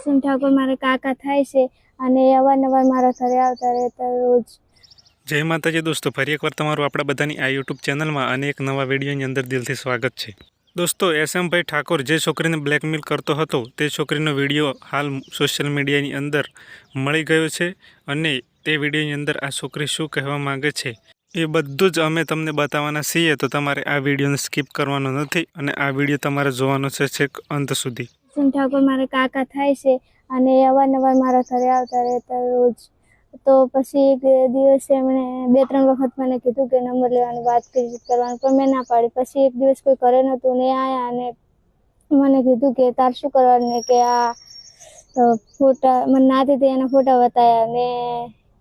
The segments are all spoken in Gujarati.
કિશન ઠાકોર મારા કાકા થાય છે અને અવારનવાર મારા ઘરે આવતા રહેતા રોજ. જય માતાજી દોસ્તો, ફરી એકવાર તમારું આપણા બધાની આ યુટ્યુબ ચેનલમાં અને એક નવા વિડીયોની અંદર દિલથી સ્વાગત છે. દોસ્તો, એસએમભાઈ ઠાકોર જે છોકરીને બ્લેકમેલ કરતો હતો, તે છોકરીનો વીડિયો હાલ સોશિયલ મીડિયાની અંદર મળી ગયો છે અને તે વિડીયોની અંદર આ છોકરી શું કહેવા માંગે છે એ બધું જ અમે તમને બતાવવાના છીએ, તો તમારે આ વિડીયોને સ્કીપ કરવાનો નથી અને આ વીડિયો તમારે જોવાનો છે છેક અંત સુધી. કિશન ઠાકોર મારા કાકા થાય છે અને અવારનવાર મારા ઘરે આવતા રહેતા રોજ. તો પછી એક દિવસે એમણે બે ત્રણ વખત મને કીધું કે નંબર લેવાની વાત કરી કરવાનું, પણ મેં ના પાડી. પછી એક દિવસ કોઈ ઘરે નહોતું ને આવ્યા અને મને કીધું કે તાર શું કરવાનું કે આ ફોટા, મને ના દીધી એના ફોટા બતાવ્યા ને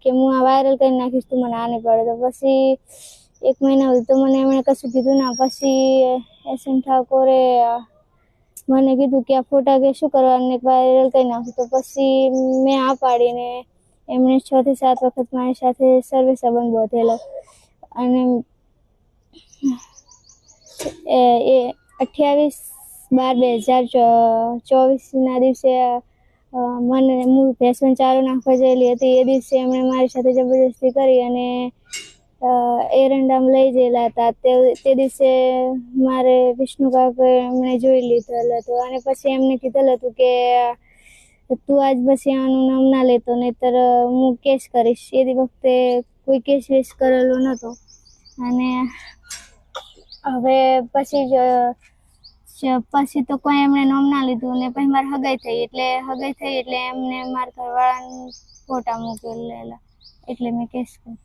કે હું આ વાયરલ કરી નાખીશ તું મને આ નહીં પડે. તો પછી એક મહિના સુધી તો મને એમણે કશું કીધું ના. પછી એસ એમ ઠાકોરે મને કીધું કે આ ફોટા કે શું કરવાનું ને વાયરલ કરી નાખું. તો પછી મેં આ પાડીને એમણે છ થી સાત વખત મારી સાથે સર્વે સંબંધ બોધેલો. અને એ અઠ્યાવીસ બાર બે હજાર ચોવીસના દિવસે મને હું ભેંસનો ચારો નાખવા જયેલી હતી. એ દિવસે એમણે મારી સાથે જબરદસ્તી કરી અને એરંડામ લઈ ગયેલા હતા. તે તે દિવસે મારે વિષ્ણુ કાકા એમણે જોઈ લીધેલ હતું. અને પછી એમને કીધેલ હતું કે, તું આજ પછી આનું નામ ના લેતો, નહીતર હું કેસ કરીશ. એ વખતે કોઈ કેસ વેસ કરેલો નહોતો. અને હવે પછી જ પછી તો કોઈ એમણે નામ ના લીધું ને પછી મારે હગાઈ થઈ. એટલે હગાઈ થઈ એટલે એમને મારા ઘરવાળાને ફોટા મોકલેલા. એટલે મેં કેસ કર્યો.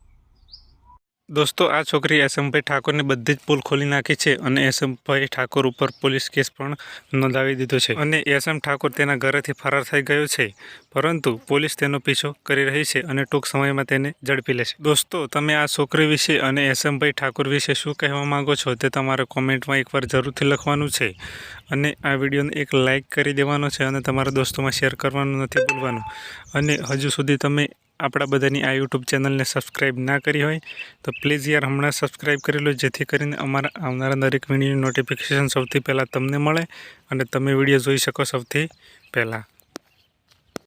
દોસ્તો, આ છોકરી એસએમભાઈ ઠાકોરને બધી જ પોલ ખોલી નાખી છે અને એસએમભાઈ ઠાકોર ઉપર પોલીસ કેસ પણ નોંધાવી દીધો છે અને એસએમ ઠાકોર તેના ઘરેથી ફરાર થઈ ગયો છે. પરંતુ પોલીસ તેનો પીછો કરી રહી છે અને ટૂંક સમયમાં તેને ઝડપી લેશે. દોસ્તો, તમે આ છોકરી વિશે અને એસએમભાઈ ઠાકોર વિશે શું કહેવા માંગો છો તે તમારે કોમેન્ટમાં એકવાર જરૂરથી લખવાનું છે અને આ વિડીયોને એક લાઇક કરી દેવાનો છે અને તમારા દોસ્તોમાં શેર કરવાનું નથી ભૂલવાનું. અને હજુ સુધી તમે આપણા બધાની આ યુટ્યુબ ચેનલને સબસ્ક્રાઈબ ના કરી હોય, તો પ્લીઝ યાર હમણાં સબસ્ક્રાઈબ કરી લો, જેથી કરીને અમારા, આવનારા દરેક વિડીયોની નોટિફિકેશન સૌથી પહેલાં તમને મળે અને તમે વીડિયો જોઈ શકો સૌથી પહેલાં.